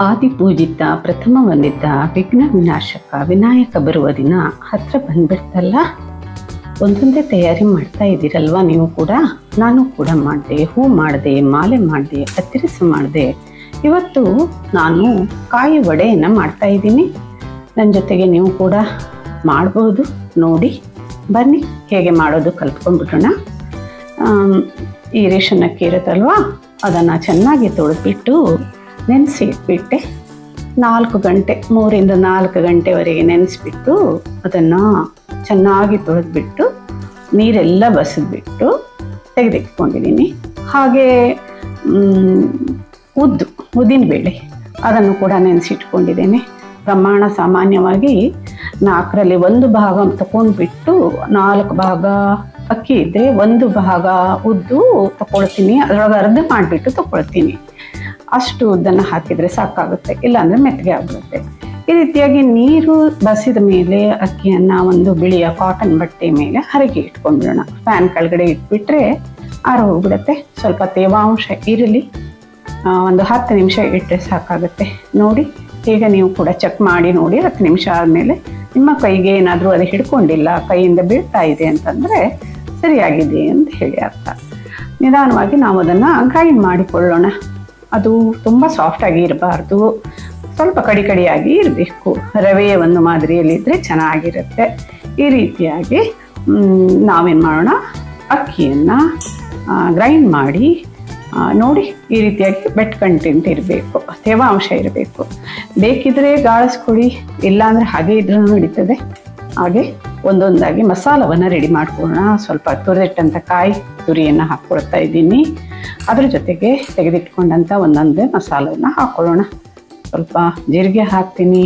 ಆದಿಪೂಜಿತ ಪ್ರಥಮ ಬಂದಿದ್ದ ವಿಘ್ನ ವಿನಾಶಕ ವಿನಾಯಕ ಬರುವ ದಿನ ಹತ್ರ ಬಂದ್ಬಿಡ್ತಲ್ಲ? ಒಂದೊಂದೇ ತಯಾರಿ ಮಾಡ್ತಾ ಇದ್ದೀರಲ್ವಾ ನೀವು ಕೂಡ? ನಾನು ಕೂಡ ಮಾಡಿದೆ, ಹೂ ಮಾಡಿದೆ, ಮಾಲೆ ಮಾಡಿದೆ ಹತ್ತಿರಸ ಮಾಡಿದೆ. ಇವತ್ತು ನಾನು ಕಾಯಿ ವಡೆಯನ್ನು ಮಾಡ್ತಾ ಇದ್ದೀನಿ. ನನ್ನ ಜೊತೆಗೆ ನೀವು ಕೂಡ ಮಾಡ್ಬೋದು. ನೋಡಿ, ಬನ್ನಿ, ಹೇಗೆ ಮಾಡೋದು ಕಲ್ತ್ಕೊಂಡ್ಬಿಡೋಣ. ಈ ರೇಷನ್ ಅಕ್ಕಿ ಇರುತ್ತಲ್ವಾ ಅದನ್ನು ಚೆನ್ನಾಗಿ ತೊಳೆದ್ಬಿಟ್ಟು ನೆನೆಸಿ ಇಟ್ಬಿಟ್ಟೆ ನಾಲ್ಕು ಗಂಟೆ, ಮೂರಿಂದ ನಾಲ್ಕು ಗಂಟೆವರೆಗೆ ನೆನೆಸಿಬಿಟ್ಟು ಅದನ್ನು ಚೆನ್ನಾಗಿ ತೊಳೆದ್ಬಿಟ್ಟು ನೀರೆಲ್ಲ ಬಸಿದ್ಬಿಟ್ಟು ತೆಗೆದಿಟ್ಕೊಂಡಿದ್ದೀನಿ. ಹಾಗೆ ಉದ್ದು, ಉದ್ದಿನ ಬೇಳೆ ಅದನ್ನು ಕೂಡ ನೆನೆಸಿಟ್ಕೊಂಡಿದ್ದೇನೆ. ಪ್ರಮಾಣ ಸಾಮಾನ್ಯವಾಗಿ ನಾಲ್ಕರಲ್ಲಿ ಒಂದು ಭಾಗ ತಗೊಂಡ್ಬಿಟ್ಟು ನಾಲ್ಕು ಭಾಗ ಅಕ್ಕಿ ಇದ್ದರೆ ಒಂದು ಭಾಗ ಉದ್ದು ತಗೊಳ್ತೀನಿ. ಅದರೊಳಗೆ ಅರ್ಧ ಮಾಡಿಬಿಟ್ಟು ತಗೊಳ್ತೀನಿ. ಅಷ್ಟು ಉದ್ದನ್ನು ಹಾಕಿದರೆ ಸಾಕಾಗುತ್ತೆ, ಇಲ್ಲಾಂದರೆ ಮೆತ್ತಗೆ ಆಗುತ್ತೆ ಈ ರೀತಿಯಾಗಿ ನೀರು ಬಸಿದ ಮೇಲೆ ಅಕ್ಕಿಯನ್ನು ಒಂದು ಬಿಳಿಯ ಕಾಟನ್ ಬಟ್ಟೆ ಮೇಲೆ ಹರಗಿ ಇಟ್ಕೊಂಡ್ಬಿಡೋಣ. ಫ್ಯಾನ್ ಕೆಳಗಡೆ ಇಟ್ಬಿಟ್ರೆ ಆರು ಹೋಗ್ಬಿಡುತ್ತೆ. ಸ್ವಲ್ಪ ತೇವಾಂಶ ಇರಲಿ. ಒಂದು ಹತ್ತು ನಿಮಿಷ ಇಟ್ಟರೆ ಸಾಕಾಗುತ್ತೆ. ನೋಡಿ, ಈಗ ನೀವು ಕೂಡ ಚೆಕ್ ಮಾಡಿ ನೋಡಿ, ಹತ್ತು ನಿಮಿಷ ಆದಮೇಲೆ ನಿಮ್ಮ ಕೈಗೆ ಏನಾದರೂ ಅದು ಹಿಡ್ಕೊಂಡಿಲ್ಲ, ಕೈಯಿಂದ ಬೀಳ್ತಾ ಇದೆ ಅಂತಂದರೆ ಸರಿಯಾಗಿದೆ ಅಂತ ಹೇಳಿ ಅರ್ಥ. ನಿಧಾನವಾಗಿ ನಾವು ಅದನ್ನು ಗ್ರೈಂಡ್ ಮಾಡಿಕೊಳ್ಳೋಣ. ಅದು ತುಂಬ ಸಾಫ್ಟಾಗಿ ಇರಬಾರ್ದು. ಸ್ವಲ್ಪ ಕಡಿ ಕಡಿಯಾಗಿ ಇರಬೇಕು. ರವೆಯ ಒಂದು ಮಾದರಿಯಲ್ಲಿದ್ದರೆ ಚೆನ್ನಾಗಿರುತ್ತೆ. ಈ ರೀತಿಯಾಗಿ ನಾವೇನು ಮಾಡೋಣ? ಅಕ್ಕಿಯನ್ನು ಗ್ರೈಂಡ್ ಮಾಡಿ ನೋಡಿ ಈ ರೀತಿಯಾಗಿ ಬೆಟ್ ಕಂಟೆಂಟ್ ಇರಬೇಕು. ತೇವಾಂಶ ಇರಬೇಕು. ಬೇಕಿದ್ರೆ ಗಾಳಿಸ್ಕೊಡಿ ಇಲ್ಲಾಂದರೆ ಹಾಗೆ ಇದ್ರೂ ನಡೀತದೆ. ಹಾಗೆ ಒಂದೊಂದಾಗಿ ಮಸಾಲವನ್ನು ರೆಡಿ ಮಾಡ್ಕೊಳ್ಳೋಣ. ಸ್ವಲ್ಪ ತುರಿದಿಟ್ಟಂಥ ಕಾಯಿ ತುರಿಯನ್ನು ಹಾಕ್ಕೊಳ್ತಾ ಇದ್ದೀನಿ. ಅದ್ರ ಜೊತೆಗೆ ತೆಗೆದಿಟ್ಕೊಂಡಂಥ ಒಂದೊಂದೇ ಮಸಾಲೆಯನ್ನು ಹಾಕ್ಕೊಳ್ಳೋಣ ಸ್ವಲ್ಪ ಜೀರಿಗೆ ಹಾಕ್ತೀನಿ,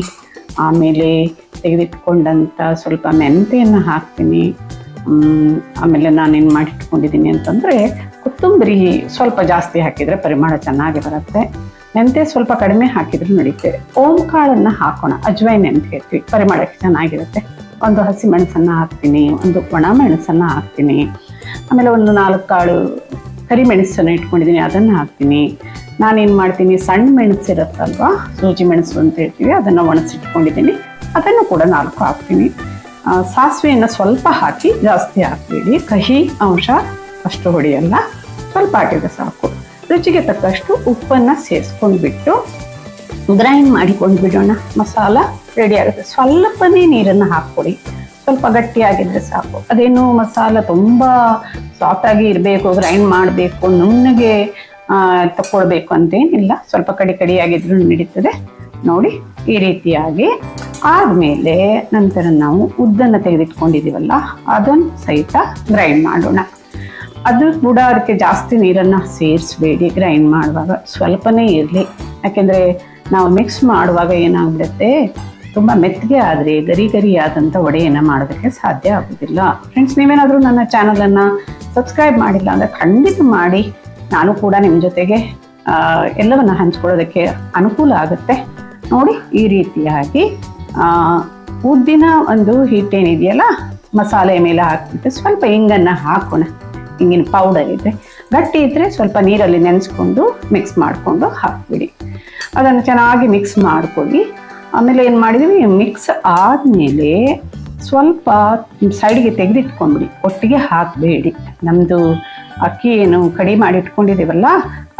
ಆಮೇಲೆ ತೆಗೆದಿಟ್ಕೊಂಡಂಥ ಸ್ವಲ್ಪ ಮೆಂತೆಯನ್ನು ಹಾಕ್ತೀನಿ. ಆಮೇಲೆ ನಾನೇನು ಮಾಡಿಟ್ಕೊಂಡಿದ್ದೀನಿ ಅಂತಂದರೆ ಕೊತ್ತಂಬರಿ ಸ್ವಲ್ಪ ಜಾಸ್ತಿ ಹಾಕಿದರೆ ಪರಿಮಳ ಚೆನ್ನಾಗಿ ಬರುತ್ತೆ. ಮೆಂತೆ ಸ್ವಲ್ಪ ಕಡಿಮೆ ಹಾಕಿದ್ರೆ ನಡೀತೆ. ಓಂ ಕಾಳನ್ನು ಹಾಕೋಣ ಅಜ್ವೈನ್ ಅಂತ ಹೇಳ್ತೀವಿ ಪರಿಮಳಕ್ಕೆ ಚೆನ್ನಾಗಿರುತ್ತೆ. ಒಂದು ಹಸಿ ಮೆಣಸನ್ನು ಹಾಕ್ತೀನಿ, ಒಂದು ಒಣ ಮೆಣಸನ್ನು ಹಾಕ್ತೀನಿ. ಆಮೇಲೆ ಒಂದು ನಾಲ್ಕು ಕಾಳು ಕರಿಮೆಣಸನ್ನು ಇಟ್ಕೊಂಡಿದ್ದೀನಿ, ಅದನ್ನು ಹಾಕ್ತೀನಿ. ನಾನೇನು ಮಾಡ್ತೀನಿ, ಸಣ್ಣ ಮೆಣಸು ಇರುತ್ತಲ್ವಾ, ಸೂಜಿ ಮೆಣಸು ಅಂತ ಹೇಳ್ತೀವಿ, ಅದನ್ನು ಒಣಸಿಟ್ಕೊಂಡಿದ್ದೀನಿ ಅದನ್ನು ಕೂಡ ನಾಲ್ಕು ಹಾಕ್ತೀನಿ. ಸಾಸಿವೆಯನ್ನು ಸ್ವಲ್ಪ ಹಾಕಿ ಜಾಸ್ತಿ ಹಾಕಬೇಡಿ. ಕಹಿ, ಅಂಶ, ಅಷ್ಟು ಹೊಡೆಯಲ್ಲ. ಸ್ವಲ್ಪ ಹಾಕಿದ್ರೆ ಸಾಕು. ರುಚಿಗೆ ತಕ್ಕಷ್ಟು ಉಪ್ಪನ್ನು ಸೇರಿಸ್ಕೊಂಡು ಬಿಟ್ಟು ಗ್ರೈಂಡ್ ಮಾಡಿಕೊಂಡು ಬಿಡೋಣ ಮಸಾಲ ರೆಡಿ ಆಗುತ್ತೆ. ಸ್ವಲ್ಪನೇ ನೀರನ್ನು ಹಾಕ್ಕೊಡಿ. ಸ್ವಲ್ಪ ಗಟ್ಟಿಯಾಗಿದ್ರೆ ಸಾಕು. ಅದೇನು ಮಸಾಲ ತುಂಬ ಸಾಫ್ಟಾಗಿ ಇರಬೇಕು ಗ್ರೈಂಡ್ ಮಾಡಬೇಕು ನುಣ್ಣಗೆ ಆ, ತಗೊಳ್ಬೇಕು ಅಂತೇನಿಲ್ಲ. ಸ್ವಲ್ಪ ಕಡಿ ಕಡಿಯಾಗಿದ್ರೂ ನಡೀತದೆ. ನೋಡಿ ಈ ರೀತಿಯಾಗಿ ಆದ್ಮೇಲೆ ನಂತರ ನಾವು ಉದ್ದನ್ನು ತೆಗೆದಿಟ್ಕೊಂಡಿದ್ದೀವಲ್ಲ ಅದನ್ನು ಸಹಿತ ಗ್ರೈಂಡ್ ಮಾಡೋಣ. ಅದು ಕೂಡ ಅದಕ್ಕೆ ಜಾಸ್ತಿ ನೀರನ್ನು ಸೇರಿಸಬೇಡಿ ಗ್ರೈಂಡ್ ಮಾಡುವಾಗ. ಸ್ವಲ್ಪನೇ ಇರಲಿ. ಯಾಕೆಂದರೆ ನಾವು ಮಿಕ್ಸ್ ಮಾಡುವಾಗ ಏನಾಗ್ಬಿಡುತ್ತೆ? ತುಂಬ ಮೆತ್ತಗೆ ಆದರೆ ಗರಿ ಗರಿಯಾದಂಥ ಆದಂಥ ವಡೆಯನ್ನು ಮಾಡೋದಕ್ಕೆ ಸಾಧ್ಯ ಆಗೋದಿಲ್ಲ. ಫ್ರೆಂಡ್ಸ್ ನೀವೇನಾದರೂ ನನ್ನ ಚಾನಲನ್ನು ಸಬ್ಸ್ಕ್ರೈಬ್ ಮಾಡಿಲ್ಲ ಅಂದರೆ ಖಂಡಿತ ಮಾಡಿ. ನಾನು ಕೂಡ ನಿಮ್ಮ ಜೊತೆಗೆ ಎಲ್ಲವನ್ನು ಹಂಚ್ಕೊಳ್ಳೋದಕ್ಕೆ ಅನುಕೂಲ ಆಗುತ್ತೆ. ನೋಡಿ, ಈ ರೀತಿಯಾಗಿ ಉದ್ದಿನ ಒಂದು ಹಿಟ್ಟೇನಿದೆಯಲ್ಲ ಮಸಾಲೆ ಮೇಲೆ ಹಾಕ್ಬಿಟ್ಟು ಸ್ವಲ್ಪ ಹಿಂಗನ್ನು ಹಾಕೋಣ. ಹಿಂಗಿನ ಪೌಡರ್ ಇದ್ದರೆ ಗಟ್ಟಿ ಇದ್ದರೆ ಸ್ವಲ್ಪ ನೀರಲ್ಲಿ ನೆನೆಸ್ಕೊಂಡು ಮಿಕ್ಸ್ ಮಾಡಿಕೊಂಡು ಹಾಕ್ಬಿಡಿ. ಅದನ್ನು ಚೆನ್ನಾಗಿ ಮಿಕ್ಸ್ ಮಾಡ್ಕೊಳ್ಳಿ. ಆಮೇಲೆ ಏನು ಮಾಡಿದ್ವಿ? ಮಿಕ್ಸ್ ಆದಮೇಲೆ ಸ್ವಲ್ಪ ಸೈಡ್ಗೆ ತೆಗೆದಿಟ್ಕೊಂಡ್ಬಿಡಿ. ಒಟ್ಟಿಗೆ ಹಾಕಬೇಡಿ. ನಮ್ಮದು ಅಕ್ಕಿ ಏನು ಕಡಿ ಮಾಡಿ ಇಟ್ಕೊಂಡಿದ್ದೀವಲ್ಲ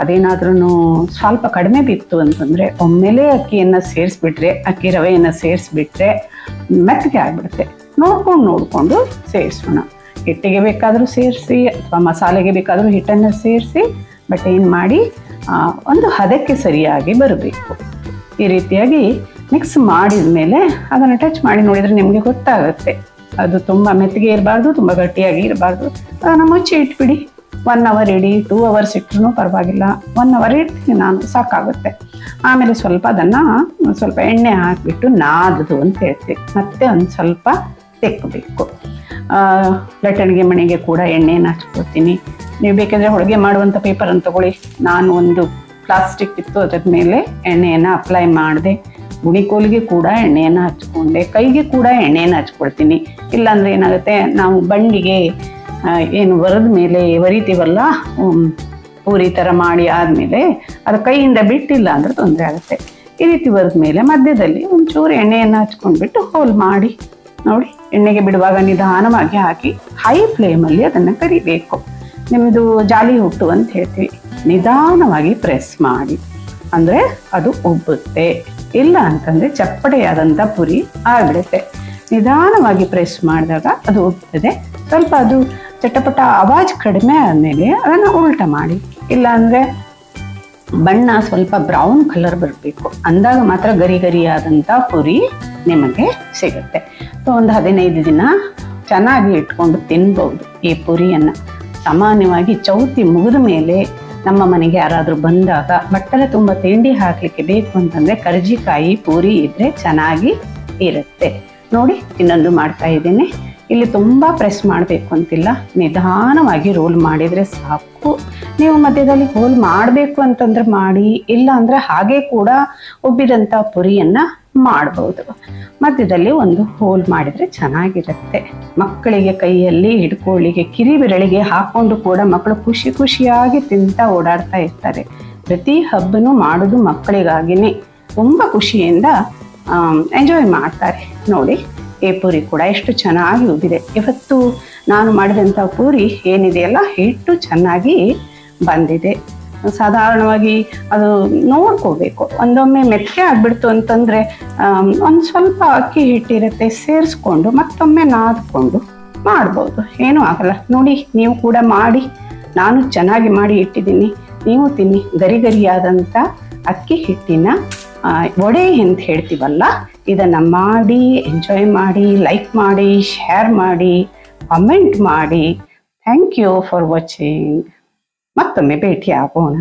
ಅದೇನಾದ್ರೂ ಸ್ವಲ್ಪ ಕಡಿಮೆ ಬಿತ್ತು ಅಂತಂದರೆ, ಒಮ್ಮೆಲೇ ಅಕ್ಕಿಯನ್ನು ಸೇರಿಸ್ಬಿಟ್ರೆ, ಅಕ್ಕಿ ರವೆಯನ್ನು ಸೇರಿಸ್ಬಿಟ್ರೆ ಮೆತ್ತಗೆ ಆಗಿಬಿಡುತ್ತೆ. ನೋಡ್ಕೊಂಡು ನೋಡಿಕೊಂಡು ಸೇರಿಸೋಣ. ಹಿಟ್ಟಿಗೆ ಬೇಕಾದರೂ ಸೇರಿಸಿ, ಅಥವಾ ಮಸಾಲೆಗೆ ಬೇಕಾದರೂ ಹಿಟ್ಟನ್ನು ಸೇರಿಸಿ ಬಟ್ ಏನು ಮಾಡಿ ಒಂದು ಹದಕ್ಕೆ ಸರಿಯಾಗಿ ಬರಬೇಕು. ಈ ರೀತಿಯಾಗಿ ಮಿಕ್ಸ್ ಮಾಡಿದ ಮೇಲೆ ಅದನ್ನು ಟಚ್ ಮಾಡಿ ನೋಡಿದರೆ ನಿಮಗೆ ಗೊತ್ತಾಗುತ್ತೆ. ಅದು ತುಂಬ ಮೆತ್ತಗೆ ಇರಬಾರ್ದು, ತುಂಬ ಗಟ್ಟಿಯಾಗಿ ಇರಬಾರ್ದು. ಅದನ್ನು ಮುಚ್ಚಿ ಇಟ್ಬಿಡಿ. ಒನ್ ಅವರ್ ಇಡಿ ಟೂ ಅವರ್ಸ್ ಇಟ್ಟರು ಪರವಾಗಿಲ್ಲ. ಒನ್ ಅವರ್ ಇಡ್ತೀನಿ ನಾನು, ಸಾಕಾಗುತ್ತೆ. ಆಮೇಲೆ ಸ್ವಲ್ಪ ಅದನ್ನು ಸ್ವಲ್ಪ ಎಣ್ಣೆ ಹಾಕಿಬಿಟ್ಟು ನಾದದು ಅಂತ ಹೇಳ್ತೀವಿ ಮತ್ತೆ ಒಂದು ಸ್ವಲ್ಪ ತೆಕ್ಕಬೇಕು ಲಟ್ಟಣಿಗೆ ಮಣೆಗೆ ಕೂಡ ಎಣ್ಣೆಯನ್ನು ಹಚ್ಕೊಳ್ತೀನಿ ನೀವು ಬೇಕಂದರೆ ಹೋಳಿಗೆ ಮಾಡುವಂಥ ಪೇಪರನ್ನು ತಗೊಳ್ಳಿ. ನಾನು ಒಂದು ಪ್ಲಾಸ್ಟಿಕ್ ಇತ್ತು ಅದ್ರ ಮೇಲೆ ಎಣ್ಣೆಯನ್ನು ಅಪ್ಲೈ ಮಾಡಿದೆ. ಗುಣಿಕೋಲಿಗೆ ಕೂಡ ಎಣ್ಣೆಯನ್ನು ಹಚ್ಕೊಂಡೆ. ಕೈಗೆ ಕೂಡ ಎಣ್ಣೆಯನ್ನು ಹಚ್ಕೊಳ್ತೀನಿ. ಇಲ್ಲಾಂದರೆ ಏನಾಗುತ್ತೆ ನಾವು ಬಂಡಿಗೆ ಏನು ಬರೆದ ಮೇಲೆ ಒರಿತೀವಲ್ಲ ಹ್ಮ್, ಪೂರಿ ಥರ ಮಾಡಿ ಆದಮೇಲೆ ಅದು ಕೈಯಿಂದ ಬಿಟ್ಟಿಲ್ಲ ಅಂದರೆ ತೊಂದರೆ ಆಗುತ್ತೆ. ಈ ರೀತಿ ಮೇಲೆ ಮಧ್ಯದಲ್ಲಿ ಒಂಚೂರು ಎಣ್ಣೆಯನ್ನು ಹಚ್ಕೊಂಡ್ಬಿಟ್ಟು ಹೋಲ್ ಮಾಡಿ. ನೋಡಿ ಎಣ್ಣೆಗೆ ಬಿಡುವಾಗ ನಿಧಾನವಾಗಿ ಹಾಕಿ ಹೈ ಫ್ಲೇಮಲ್ಲಿ ಅದನ್ನು ಕರಿಬೇಕು. ನಿಮ್ಮದು ಜಾಲಿ ಹುಟ್ಟು ಅಂತ ಹೇಳ್ತೀವಿ. ನಿಧಾನವಾಗಿ ಪ್ರೆಸ್ ಮಾಡಿ. ಅಂದರೆ ಅದು ಉಬ್ಬುತ್ತೆ. ಇಲ್ಲ ಅಂತಂದರೆ ಚಪ್ಪಡೆಯಾದಂಥ ಪುರಿ ಆಗ್ಬಿಡುತ್ತೆ. ನಿಧಾನವಾಗಿ ಪ್ರೆಸ್ ಮಾಡಿದಾಗ ಅದು ಉಬ್ತದೆ ಸ್ವಲ್ಪ ಅದು ಚಟಪಟ ಅವಾಜ್ ಕಡಿಮೆ ಆದಮೇಲೆ ಅದನ್ನು ಉಲ್ಟ ಮಾಡಿ. ಇಲ್ಲ ಅಂದರೆ ಬಣ್ಣ ಸ್ವಲ್ಪ ಬ್ರೌನ್ ಕಲರ್ ಬರಬೇಕು. ಅಂದಾಗ ಮಾತ್ರ ಗರಿ ಗರಿಯಾದಂಥ ಪುರಿ ನಿಮಗೆ ಸಿಗುತ್ತೆ. ಸೊ, ಒಂದು ಹದಿನೈದು ದಿನ ಚೆನ್ನಾಗಿ ಇಟ್ಕೊಂಡು ತಿನ್ಬೋದು ಈ ಪುರಿಯನ್ನು. ಸಾಮಾನ್ಯವಾಗಿ ಚೌತಿ ಮುಗಿದ ಮೇಲೆ ನಮ್ಮ ಮನೆಗೆ ಯಾರಾದರೂ ಬಂದಾಗ ಬಟ್ಟಲೆ ತುಂಬ ತಿಂಡಿ ಹಾಕಲಿಕ್ಕೆ ಬೇಕು ಅಂತಂದರೆ ಕರ್ಜಿಕಾಯಿ, ಪೂರಿ ಇದ್ದರೆ ಚೆನ್ನಾಗಿ ಇರುತ್ತೆ. ನೋಡಿ, ಇನ್ನೊಂದು ಮಾಡ್ತಾ ಇದ್ದೀನಿ. ಇಲ್ಲಿ ತುಂಬ ಪ್ರೆಸ್ ಮಾಡಬೇಕು ಅಂತಿಲ್ಲ. ನಿಧಾನವಾಗಿ ರೋಲ್ ಮಾಡಿದರೆ ಸಾಕು. ನೀವು ಮಧ್ಯದಲ್ಲಿ ಹೋಲ್ ಮಾಡಬೇಕು ಅಂತಂದ್ರೆ ಮಾಡಿ ಇಲ್ಲ ಅಂದರೆ ಹಾಗೆ ಕೂಡ ಉಬ್ಬಿದಂಥ ಪುರಿಯನ್ನು ಮಾಡ್ಬೋದು. ಮಧ್ಯದಲ್ಲಿ ಒಂದು ಹೋಲ್ ಮಾಡಿದರೆ ಚೆನ್ನಾಗಿರುತ್ತೆ. ಮಕ್ಕಳಿಗೆ ಕೈಯಲ್ಲಿ ಹಿಡ್ಕೊಳ್ಳಿಗೆ ಕಿರಿ ಬೆರಳಿಗೆ ಕೂಡ ಮಕ್ಕಳು ಖುಷಿ ಖುಷಿಯಾಗಿ ತಿಂತಾ ಓಡಾಡ್ತಾ ಇರ್ತಾರೆ. ಪ್ರತಿ ಹಬ್ಬನೂ ಮಾಡೋದು ಮಕ್ಕಳಿಗಾಗಿನೇ ತುಂಬ ಖುಷಿಯಿಂದ ಎಂಜಾಯ್ ಮಾಡ್ತಾರೆ. ನೋಡಿ, ಈ ಪೂರಿ ಕೂಡ ಎಷ್ಟು ಚೆನ್ನಾಗಿ ಉಬ್ಬಿದೆ. ಇವತ್ತು ನಾನು ಮಾಡಿದಂಥ ಪೂರಿ ಏನಿದೆಯಲ್ಲ, ಹಿಟ್ಟು ಚೆನ್ನಾಗಿ ಬಂದಿದೆ. ಸಾಧಾರಣವಾಗಿ ಅದು ನೋಡ್ಕೋಬೇಕು. ಒಂದೊಮ್ಮೆ ಮೆತ್ತಗೆ ಆಗ್ಬಿಡ್ತು ಅಂತಂದರೆ ಒಂದು ಸ್ವಲ್ಪ ಅಕ್ಕಿ ಹಿಟ್ಟಿರುತ್ತೆ ಸೇರಿಸ್ಕೊಂಡು ಮತ್ತೊಮ್ಮೆ ನಾದ್ಕೊಂಡು ಮಾಡ್ಬೋದು. ಏನೂ ಆಗಲ್ಲ. ನೋಡಿ, ನೀವು ಕೂಡ ಮಾಡಿ. ನಾನು ಚೆನ್ನಾಗಿ ಮಾಡಿ ಇಟ್ಟಿದ್ದೀನಿ. ನೀವು ತಿನ್ನಿ. ಗರಿ ಗರಿಯಾದಂಥ ಅಕ್ಕಿ ಹಿಟ್ಟಿನ ಒಡೆ ಅಂತ ಹೇಳ್ತೀವಲ್ಲ, ಇದನ್ನು ಮಾಡಿ ಎಂಜಾಯ್ ಮಾಡಿ ಲೈಕ್ ಮಾಡಿ ಶೇರ್ ಮಾಡಿ ಕಮೆಂಟ್ ಮಾಡಿ. ಥ್ಯಾಂಕ್ ಯು ಫಾರ್ ವಾಚಿಂಗ್ ಮತ್ತೊಮ್ಮೆ ಭೇಟಿ ಆಗೋಣ